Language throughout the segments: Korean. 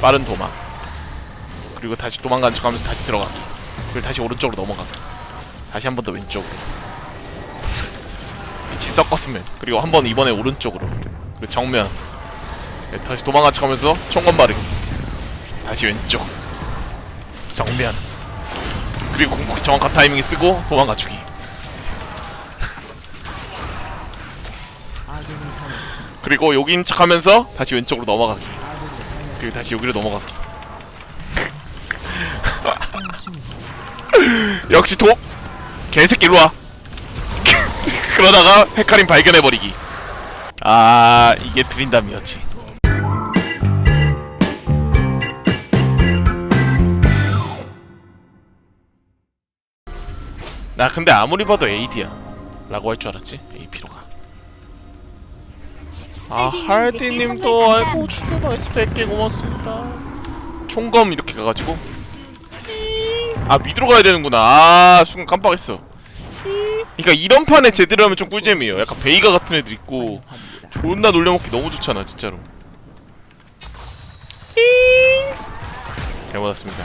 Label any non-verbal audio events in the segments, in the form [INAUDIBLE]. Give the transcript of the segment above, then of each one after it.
빠른 도망. 그리고 다시 도망간 척하면서 다시 들어가기 그리고 다시 오른쪽으로 넘어가기 다시 한 번 더 왼쪽으로. 빛이 섞었으면. 그리고 한 번 이번에 오른쪽으로. 그리고 정면. 네, 다시 도망간 척하면서 총건 바르기. 다시 왼쪽. 정면. 그리고 공폭 정확한 타이밍에 쓰고 도망가 주기. 그리고 여기인 척하면서 다시 왼쪽으로 넘어가기 그리고 다시 여기로 넘어가기 [LAUGHS] 역시 도 개새끼 일로와. [LAUGHS] 그러다가 헤카림 발견해버리기. 아 이게 드린담이었지. 나 근데 아무리 봐도 AD야. 라고 할 줄 알았지? AP로 가 아, 할디님도 알고 축구방에서 100개 고맙습니다. 총검 이렇게 가가지고. 아, 미드로 가야 되는구나. 아, 순간 깜빡했어. 그니까 이런 판에 제대로 하면 좀 꿀잼이에요. 약간 베이가 같은 애들 있고, 존나 놀려먹기 너무 좋잖아, 진짜로. 잘못 왔습니다.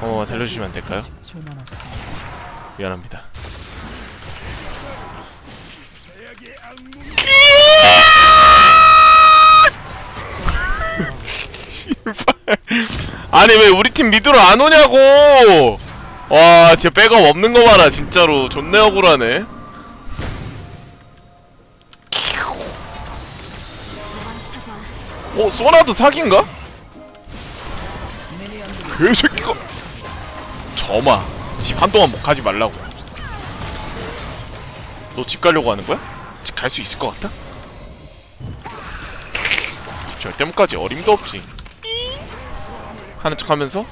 어, 달려주시면 안 될까요? 미안합니다. [LAUGHS] 아니 왜 우리 팀 미드로 안 오냐고! 와 진짜 백업 없는 거 봐라 진짜로. 존내 억울하네. 어 소나도 사기인가? 개새끼가! 점아 집 한동안 못 가지 말라고. 너 집 가려고 하는 거야? 집 갈 수 있을 것 같아? 집 절대 못 가지. 어림도 없지 하는 척 하면서?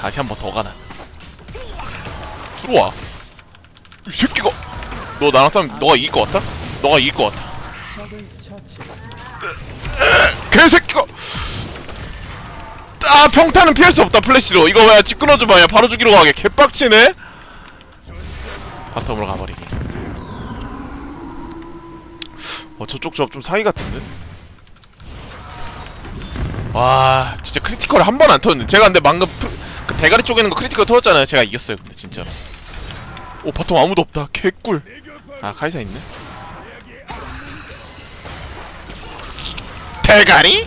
다시 한 번 더 가나? 들어와. 이 새끼가. 너 나랑 싸우면 너가 이길 것 같아? 너가 이길 것 같아. 개새끼가. 아 평타는 피할 수 없다 플래시로. 이거 뭐야 집 끊어줘봐. 야 바로 죽이러 가게. 개빡치네. 바텀으로 가버리기 어 저쪽 조합 좀 사기 같은데 와 진짜 크리티컬 한 번 안 터졌네. 제가 근데 방금 프, 그 대가리 쪽에 있는 거 크리티컬 터졌잖아요. 제가 이겼어요 근데 진짜로 오 바텀 아무도 없다. 개꿀. 아 카이사 있네. 대가리?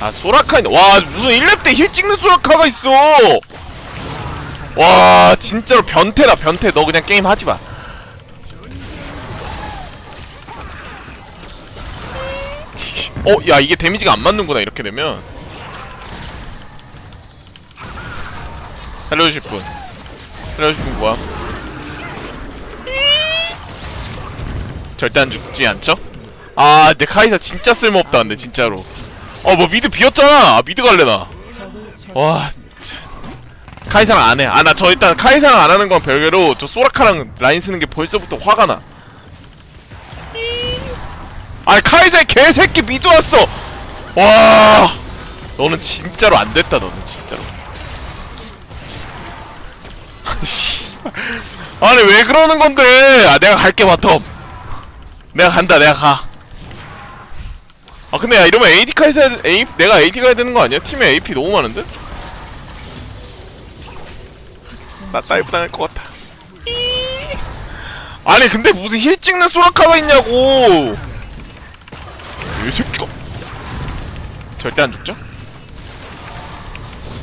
아 소라카 있네. 와 무슨 1렙 때 힐 찍는 소라카가 있어. 와 진짜로 변태다 변태. 너 그냥 게임 하지마 어, 야 이게 데미지가 안 맞는구나 이렇게 되면. 살려주실 분. 살려주실 분 뭐야? 절대 안 죽지 않죠? 아, 내 카이사 진짜 쓸모없다 근데 진짜로. 어 뭐 미드 비었잖아! 아, 미드 갈래 나. 와 참. 카이사랑 안 해. 아 나 저 일단 카이사랑 안 하는 건 별개로 저 소라카랑 라인 쓰는 게 벌써부터 화가 나 아니 카이사의 개새끼 미드 왔어. 와. 너는 진짜로 안 됐다 너는 진짜로. [LAUGHS] 아니 왜 그러는 건데? 아 내가 갈게 바텀. 내가 간다 내가 가. 아 근데 야 이러면 AD 카이사 A 내가 AD 가야 되는 거 아니야? 팀에 AP 너무 많은데? 나 다이브 당할 것 같아. 아니 근데 무슨 힐 찍는 소라카가 있냐고 이 새끼가 절대 안 죽죠?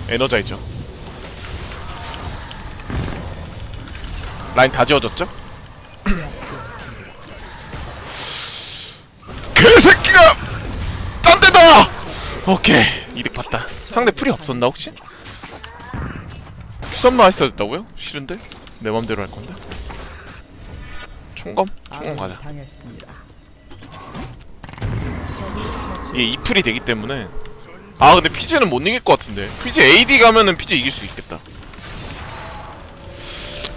에너자이죠 라인 다 지워졌죠? 개새끼가 딴 데다! 오케이 이득 봤다 상대 풀이 없었나 혹시? 큐선만 했어야 됐다고요? 싫은데? 내 맘대로 할 건데 총검? 총검 가자 이게 이풀이 되기 때문에. 아 근데 피즈는 못 이길 것 같은데. 피즈 AD 가면은 피즈 이길 수 있겠다.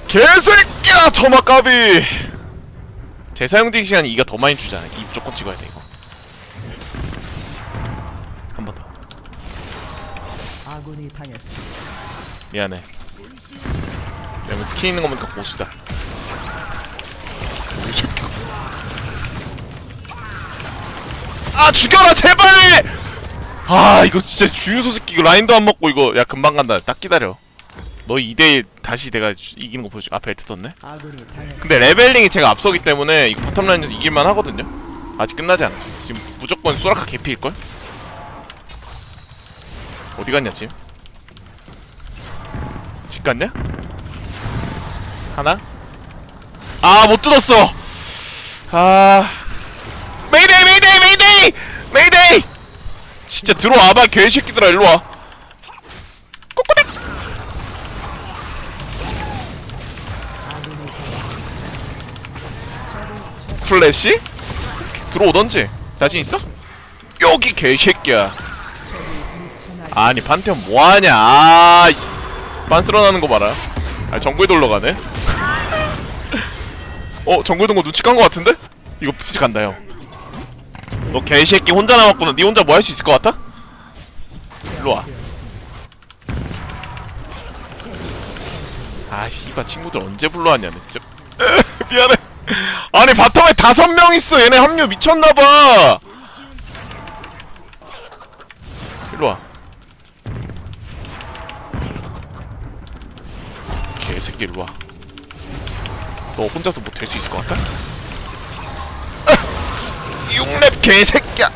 개새끼야 저마 까비 재사용되기 시간이 이가 더 많이 주잖아. 이 무조건 찍어야 돼 이거. 한 번 더. 아군이 당했습니다. 미안해. 왜냐면 스킨 있는 거 보니까 고수다. 이 새끼야 아 죽여라 제발! 아 이거 진짜 주유소 새끼 이거 라인도 안 먹고 이거 야 금방 간다. 딱 기다려. 너 2대1 다시 내가 주- 이기는 거 보여줄 아 벨트 떴네? 근데 레벨링이 제가 앞서기 때문에 이거 바텀 라인에서 이길만 하거든요? 아직 끝나지 않았어. 지금 무조건 소라카 개피일걸? 어디 갔냐 지금? 집 갔냐? 하나? 아못 뜯었어! 아 메이데이 메이데이 메이데이 메이데이 진짜 들어와봐 개새끼들아 일로와. 꼬꼬댁 플래시? 들어오던지. 자신 있어? 여기 개새끼야. 아니 판테온 뭐하냐. 아 이- 빤스러나는 거 봐라. 아 정글 돌러 가네. 어 정글 동거 눈치 깐 거 같은데? 이거 피지 간다 형 너 개새끼 혼자 남았구나. 니 혼자 뭐 할 수 있을 것 같아? 일로 와. 아 씨발 친구들 언제 불러왔냐 진짜 [LAUGHS] 미안해. 아니 바텀에 다섯 명 있어. 얘네 합류 미쳤나봐. 일로 와. 개새끼 일로 와. 너 혼자서 뭐 될 수 있을 것 같아? [LAUGHS] 6렙 개새끼야.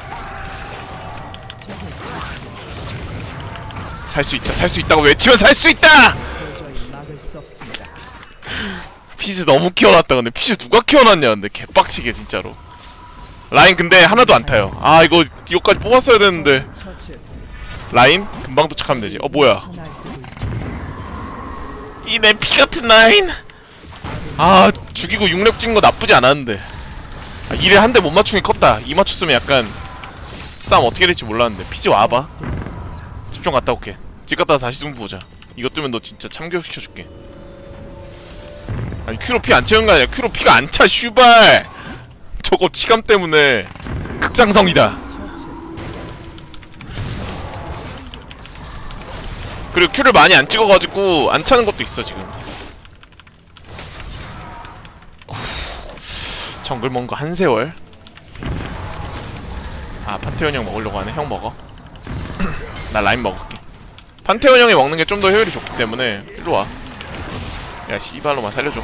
살 수 있다 살 수 있다고 외치면 살 수 있다! 피즈 너무 키워놨다 근데 피즈 누가 키워놨냐 근데 개빡치게 진짜로. 라인 근데 하나도 안 타요. 아 이거 이거까지 뽑았어야 되는데. 라인? 금방 도착하면 되지. 어 뭐야? 이 내 피 같은 라인? 아 죽이고 6렙 찍은 거 나쁘지 않았는데 아, 이래 한대 못 맞추기 컸다. 이 맞췄으면 약간 싸움 어떻게 될지 몰랐는데. 피지 와봐. 집중 갔다 올게. 집 갔다 와서 다시 승부 보자. 이것 뜨면 너 진짜 참교육시켜줄게. 아니 큐로 피 안 채운 거 아니야. 큐로 피가 안 차 슈발! 저거 치감 때문에 극상성이다. 그리고 큐를 많이 안 찍어가지고 안 차는 것도 있어 지금 정글 먹은 거한 세월. 아 판테온 형 먹으려고 하네. 형 먹어. [CLEARS THROAT] 나 라인 먹을게. 판테온 형이 먹는 게 좀 더 효율이 좋기 때문에 일로 와. 야 씨발로만 살려줘.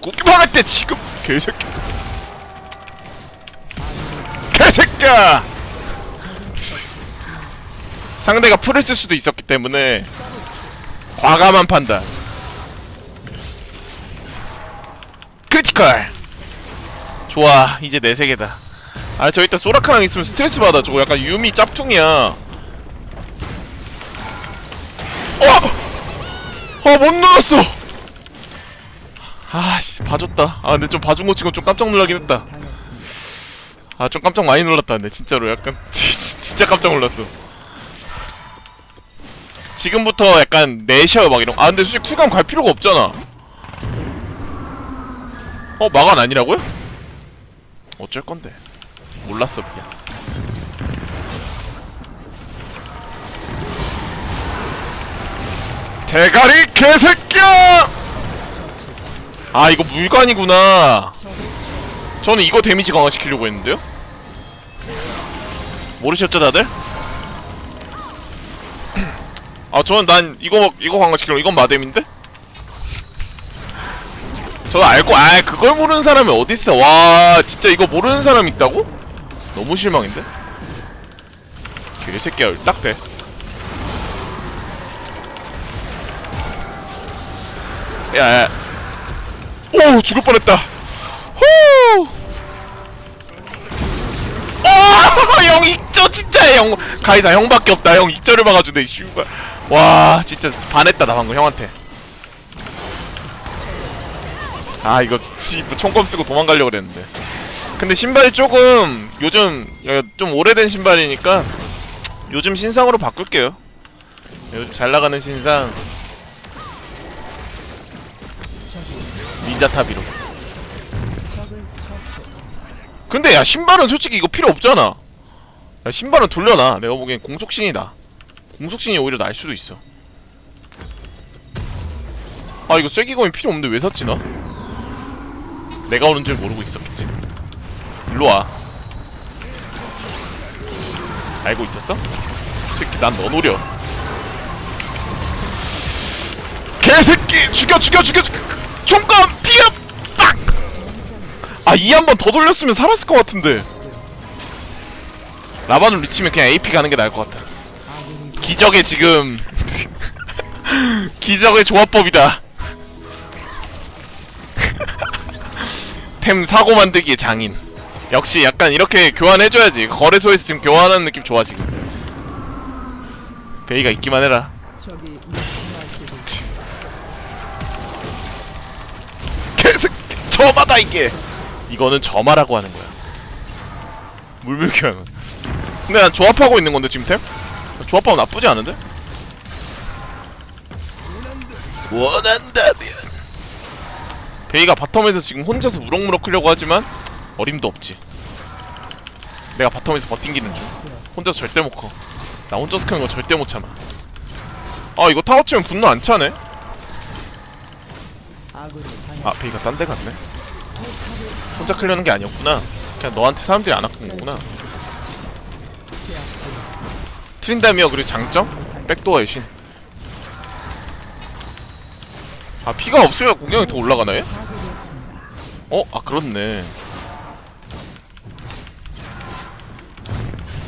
꾸기만 할때 지금 개새끼. 개새끼야! 상대가 풀을 쓸 수도 있었기 때문에 과감한 판단. 크리티컬 좋아 이제 내 세계다 아저 이따 소라카랑 있으면 스트레스 받아 저거 약간 유미 짭퉁이야 어! 어, 못 눌렀어! 아씨, 봐줬다. 아, 근데 좀 봐준 거 치고 좀 깜짝 놀라긴 했다. 아, 좀 깜짝 많이 놀랐다, 근데 진짜로 약간 [LAUGHS] 진짜 깜짝 놀랐어. 지금부터 약간 내셔 막 이런. 아, 근데 솔직히 쿨감 갈 필요가 없잖아. 어, 마간 아니라고요? 어쩔 건데. 몰랐어, 그냥. 대가리 개새끼야! 아 이거 물관이구나 저는 이거 데미지 강화시키려고 했는데요? 모르셨죠 다들? [CLEARS THROAT] 아 저는 난 이거 이거 강화시키려고 이건 마뎀인데? 저도 알고 아 그걸 모르는 사람이 어딨어 와 진짜 이거 모르는 사람 있다고? 너무 실망인데? 개새끼야 딱대 야야 오 죽을 뻔했다 후! 오! [LAUGHS] 형 익절 진짜 형 가이사 형밖에 없다 형 익절을 막아주네 슈발 와 진짜 반했다 나 방금 형한테 아 이거 지 총검 쓰고 도망가려고 그랬는데. 근데 신발이 조금 요즘 야, 좀 오래된 신발이니까 요즘 신상으로 바꿀게요. 요즘 잘 나가는 신상. 닌자 타비로. 근데 야 신발은 솔직히 이거 필요 없잖아. 야 신발은 돌려놔. 내가 보기엔 공속신이다. 공속신이 오히려 날 수도 있어. 아 이거 쐐기검이 필요 없는데 왜 샀지 나? 내가 오는 줄 모르고 있었겠지. 일로와. 알고 있었어? 이 새끼 난 너 노려. 개새끼 죽여 죽여 죽여 죽여. 총감 피업 딱 아이 한 번 더 돌렸으면 살았을 것 같은데. 라반을 미치면 그냥 AP 가는 게 나을 것 같다 기적의 지금. [LAUGHS] 기적의 조합법이다 템 사고 만들기의 장인. 역시 약간 이렇게 교환해줘야지. 거래소에서 지금 교환하는 느낌 좋아 지금. 베이가 있기만 해라. 개새끼 점화다 이게. 이거는 점화라고 하는 거야. 물밀교환은. 근데 난 조합하고 있는 건데 지금 템? 조합하고 나쁘지 않은데? 원한다면 베이가 바텀에서 지금 혼자서 무럭무럭 크려고 하지만 어림도 없지. 내가 바텀에서 버팅기는 중. 혼자서 절대 못 커 나 혼자서 크는 거 절대 못 참아. 아 이거 타워 치면 분노 안 차네? 아 베이가 딴 데 갔네? 혼자 클려는 게 아니었구나. 그냥 너한테 사람들이 안 아픈 거구나. 트린다미어 그리고 장점? 백도어 의 신. 아 피가 없으면 공격이 더 올라가나요? 어? 아 그렇네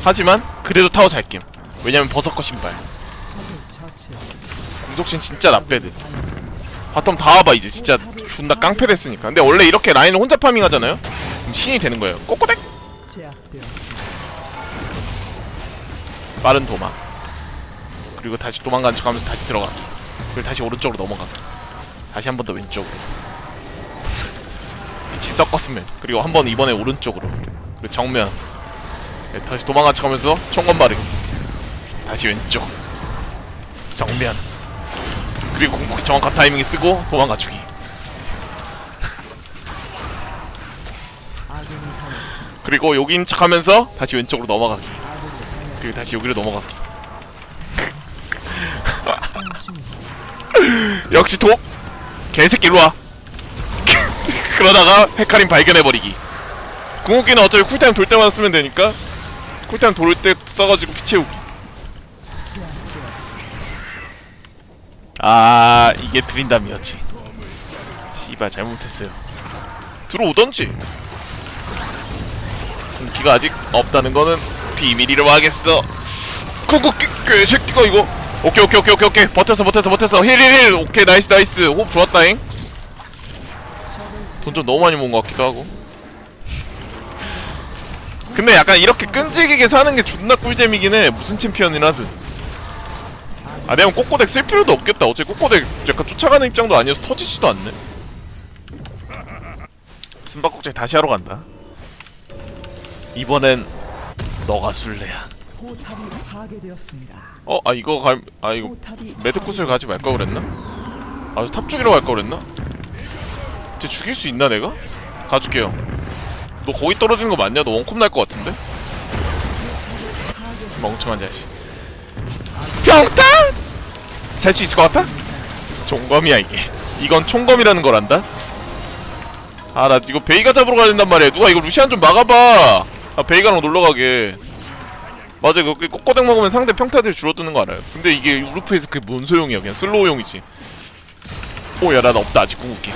하지만 그래도 타워 잘김 왜냐면 버섯거 신발. 공속신 진짜 나빼드. 바텀 다 와봐 이제 진짜 존나 깡패 됐으니까 근데 원래 이렇게 라인을 혼자 파밍하잖아요? 그럼 신이 되는 거예요 꼬꼬댁. 빠른 도망 그리고 다시 도망가는 척하면서 다시 들어가 그리고 다시 오른쪽으로 넘어가 다시 한 번 더 왼쪽으로 빛이 섞었으면. 그리고 한 번 이번에 오른쪽으로. 그리고 정면. 네, 다시 척하면서 총검 바르기 다시 왼쪽. 정면. 그리고 공폭 정확한 타이밍에 쓰고 아군이 당했습니다. 그리고 여기인 척하면서 다시 왼쪽으로 넘어가기. 그리고 다시 여기로 넘어가기. [LAUGHS] 역시 독 개새끼 일로와. [LAUGHS] 그러다가 헤카림 발견해버리기. 궁극기는 어차피 쿨타임 돌 때마다 쓰면 되니까. 쿨타임 돌 때 써가지고 피 채우기. 아 이게 드린담이었지. 씨발 잘못했어요. 들어오던지. 궁기가 아직 없다는 거는 비밀이라고 하겠어. 궁극기 개새끼가 이거 오케이 오케이 오케이 오케이 오케이. 버텼어 버텼어 버텼어 힐힐힐. 오케이 나이스 나이스. 호흡 좋았다잉. 돈 좀 너무 많이 모은 것 같기도 하고. 근데 약간 이렇게 끈질기게 사는 게 존나 꿀잼이긴 해. 무슨 챔피언이라든. 아 내가 꼬꼬덱 쓸 필요도 없겠다. 어차피 꼬꼬덱 약간 쫓아가는 입장도 아니어서 터지지도 않네. 숨바꼭질 다시 하러 간다. 이번엔 너가 술래야. 포탑이 파괴되었습니다. 어? 아 이거 갈.. 아 이거 포탑이 매드쿠스를 가지 말걸 그랬나? 아, 탑 죽이러 갈걸 그랬나? 쟤 죽일 수 있나 내가? 가줄게요 너 거기 떨어지는 거 맞냐? 너 원컵 날 것 같은데? 멍청한 자식 병탄! 살 수 있을 것 같아? 총검이야 이게 이건 총검이라는 걸 안다? 아 나 이거 베이가 잡으러 가야 된단 말이야 누가 이거 루시안 좀 막아봐 아 베이가랑 놀러가게 맞아 그 꼬꼬댁 먹으면 상대 평타들이 줄어드는 거 알아요? 근데 이게 우르프에서 그게 뭔 소용이야? 그냥 슬로우용이지. 오야 나 없다. 아직 궁극기.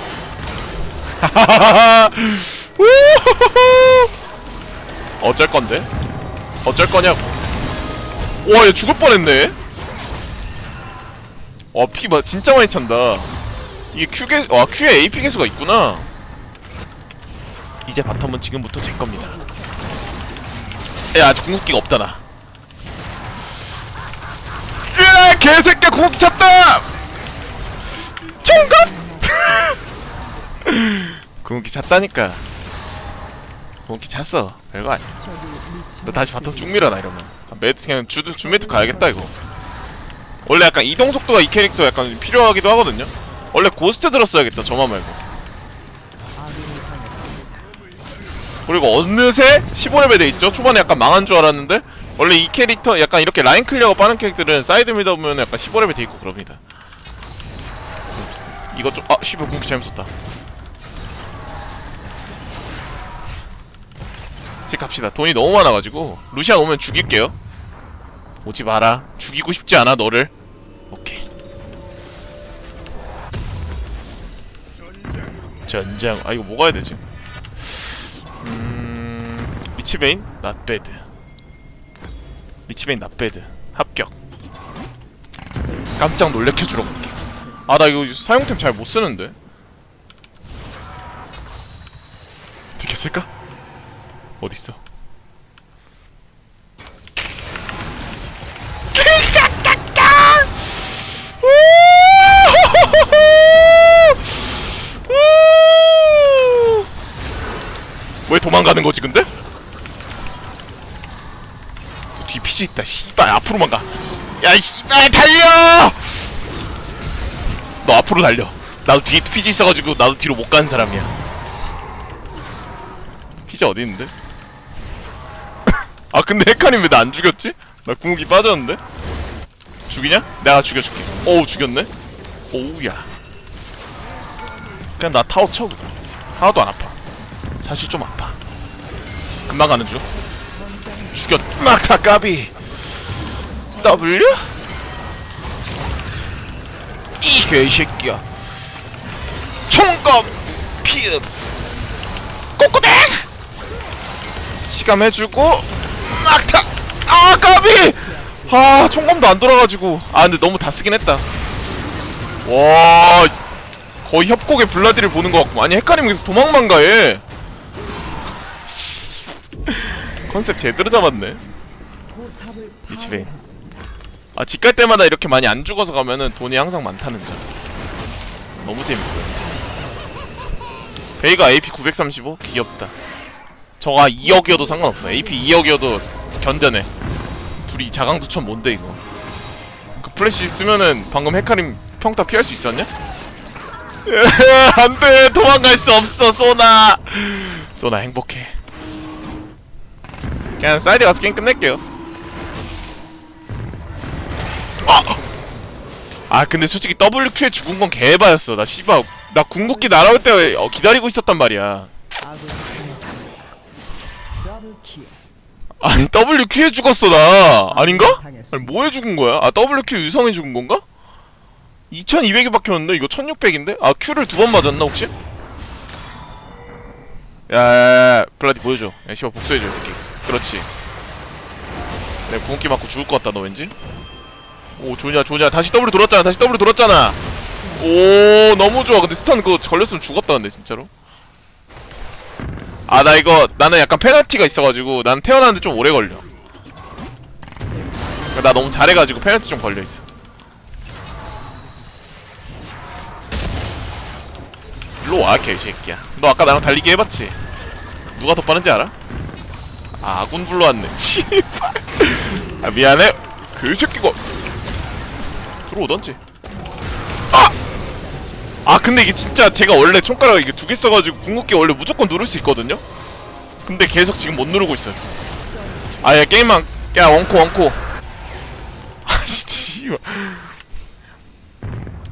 [LAUGHS] 어쩔 건데? 어쩔 거냐고. 와얘 죽을 뻔했네. 와피 뭐 진짜 많이 찬다. 이게 Q 개, 와 Q에 AP 개수가 있구나. 이제 바텀은 지금부터 제 겁니다. 야 아직 궁극기가 없다 나 으아 개새끼 궁극기 찼다. 총각? [LAUGHS] 궁극기 찼다니까. 궁극기 찼어. 별거 아니야. 너 다시 바텀 쭉 밀어놔 이러면. 아, 매트 그냥 주, 주매트 가야겠다 이거. 원래 약간 이동 속도가 이 캐릭터 약간 필요하기도 하거든요? 원래 고스트 들었어야겠다 저만 말고. 그리고 어느새 15레벨 돼 있죠? 초반에 약간 망한 줄 알았는데 원래 이 캐릭터 약간 이렇게 라인 클리어가 빠른 캐릭터들은 사이드 밀다 보면 약간 15레벨 돼 있고 그럽니다. 이거 좀.. 아 씨발 궁극기 잘못 썼다. 집 갑시다. 돈이 너무 많아가지고. 루시안 오면 죽일게요. 오지 마라. 죽이고 싶지 않아 너를. 오케이. 전장. 아 이거 뭐 가야 되지? 음 리치베인? 낫배드 리치베인 낫배드. 합격. 깜짝 놀래켜 주러 갈게. 아 나 이거 사용템 잘 못 쓰는데? 어떻게 쓸까? 어딨어? 왜 도망가는 거지 근데? 피지 있다. 씨발 앞으로만 가야 씨발 달려! 너 앞으로 달려. 나도 뒤에 피지 있어가지고 나도 뒤로 못 가는 사람이야. 피지 어디 있는데? 아 근데 헤카님 왜 나 안 죽였지? 나 궁극기 빠졌는데? 죽이냐? 내가 죽여줄게. 어우 죽였네? 오우야. 그냥 나 타워 쳐 하나도 안 아파. 사실 좀 아파. 금방 가는 중 죽여 막타 까비. W? 이 개새끼야. 총검 피읍. 꼬꼬댁 시감 해주고 막타 아 까비! 아 총검도 안 돌아가지고. 아 근데 너무 다 쓰긴 했다. 와 거의 협곡의 블라디를 보는 것 같고. 아니 헷갈리면 계속 도망만 가해 컨셉 제대로 잡았네. 파괴했습니다. 아집 갈 때마다 이렇게 많이 안 죽어서 가면은 돈이 항상 많다는 점. 너무 재밌고요. 베이가 AP 935 귀엽다. 저가 2억이어도 상관없어. AP 2억이어도 견뎌내. 둘이 자강두천 뭔데 이거? 그 플래시 쓰면은 방금 헤카림 평타 피할 수 있었냐? [LAUGHS] 안돼! 도망갈 수 없어 소나! 소나 행복해 그냥 사이드 가서 게임 끝낼게요 아 근데 솔직히 WQ에 죽은 건 개바였어 나 씨발 나 궁극기 날아올 때 어, 기다리고 있었단 말이야. 아니 WQ에 죽었어 나 아닌가? 아니 뭐에 죽은 거야? 아 WQ 유성에 죽은 건가? 2200이 박혔는데 이거 1600인데? 아 Q를 두 번 맞았나 혹시? 야야야 블라디 보여줘 야 씨발 복수해줘 이 새끼 그렇지. 내가 궁극기 맞고 죽을 것 같다 너 왠지? 오 좋냐 좋냐. 다시 W 돌았잖아 다시 W 돌았잖아. 오 너무 좋아. 근데 스턴 그거 걸렸으면 죽었다 근데 진짜로? 아 나 이거 나는 약간 페널티가 있어가지고 난 태어나는데 좀 오래 걸려. 그러니까 나 너무 잘해가지고 페널티 좀 걸려있어. 일로 와 개새끼야. 너 아까 나랑 달리기 해봤지? 누가 더 빠른지 알아? 아, 아군 불러왔네. [LAUGHS] 씨발. 아 미안해. 개새끼가 들어오던지. 아! 아 근데 이게 진짜 제가 원래 손가락 이게 두 개 써가지고 궁극기 원래 무조건 누를 수 있거든요? 근데 계속 지금 못 누르고 있어요. 아 야 게임만 야 원코 원코. 아 [LAUGHS] 진짜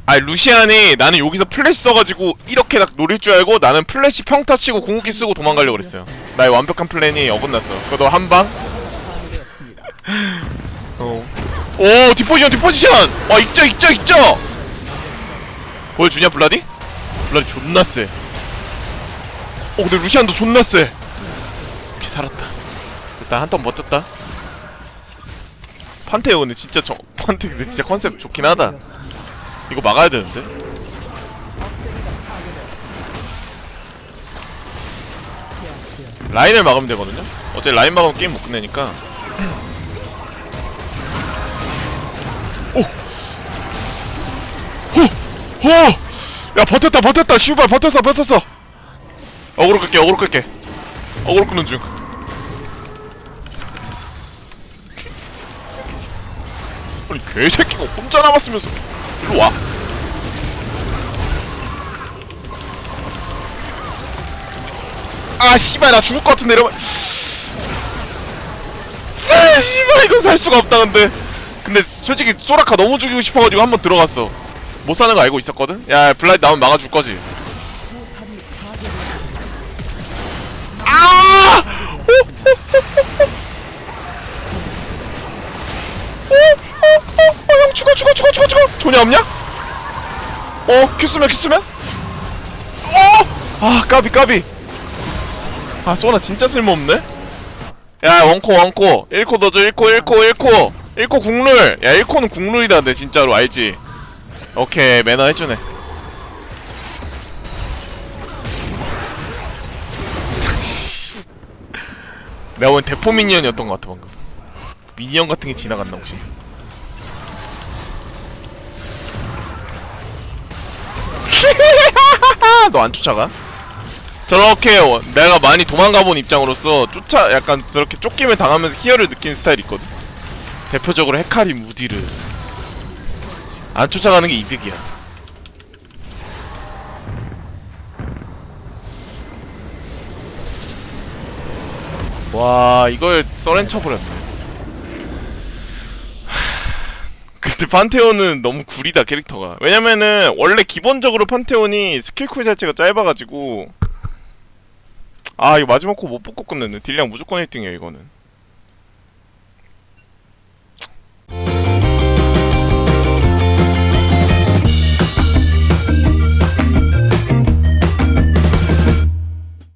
아 루시안이 나는 여기서 플래시 써가지고 이렇게 딱 노릴 줄 알고 나는 플래시 평타 치고 궁극기 쓰고 도망가려고 그랬어요 나의 완벽한 플랜이 어긋났어 그래도 한방 파괴되었습니다. [LAUGHS] 어. 오 뒷포지션 뒷포지션 와 있죠 있죠 있죠 보여주냐 블라디? 블라디 존나 쎄 어, 근데 루시안도 존나 쎄 오케이 살았다 일단 한턴 버텼다 판테오는 진짜 저 [LAUGHS] 판테 근데 진짜 컨셉 좋긴 하다. 이거 막아야 되는데 라인을 막으면 되거든요. 어차피 라인 막으면 게임 못 끝내니까. 오! 오! 오! 야 버텼다 버텼다. 시우발 버텼어 버텼어. 어그로 끌게 어그로 끌게. 어그로 끄는 중. 아니 개새끼가 혼자 남았으면서. 일로 와 아 씨발 나 죽을 것 같은데 이러면 쎄 씨발 이건 살 수가 없다 근데 근데 솔직히 소라카 너무 죽이고 싶어가지고 한번 들어갔어 못 사는 거 알고 있었거든 야 블라이드 나오면 막아줄 거지 포탑이 파괴되었습니다. 아 죽어 죽어 죽어 존이 없냐? 어 큐스면 큐스면? 어! 아 까비 까비 아 소나 진짜 쓸모없네? 야 원코 원코. 1코 넣어줘 1코 1코 1코. 1코 국룰. 야 1코는 국룰이다 근데 진짜로 알지? 오케이 매너 해주네. [LAUGHS] 내가 본 대포 미니언이었던 것 같아 방금. 미니언 같은 게 지나갔나 혹시? [LAUGHS] 너 안 쫓아가? 저렇게 어, 내가 많이 도망가 본 입장으로서 쫓아 약간 저렇게 쫓김을 당하면서 희열을 느끼는 스타일이 있거든. 대표적으로 헤카리 무디를 안 쫓아가는 게 이득이야. 와 이걸 써렌 쳐버렸네. [SIGHS] 근데 판테온은 너무 구리다 캐릭터가. 왜냐면은 원래 기본적으로 판테온이 스킬 쿨 자체가 짧아가지고 아 이거 마지막 코 못 뽑고 끝냈네. 딜량 무조건 1등이야 이거는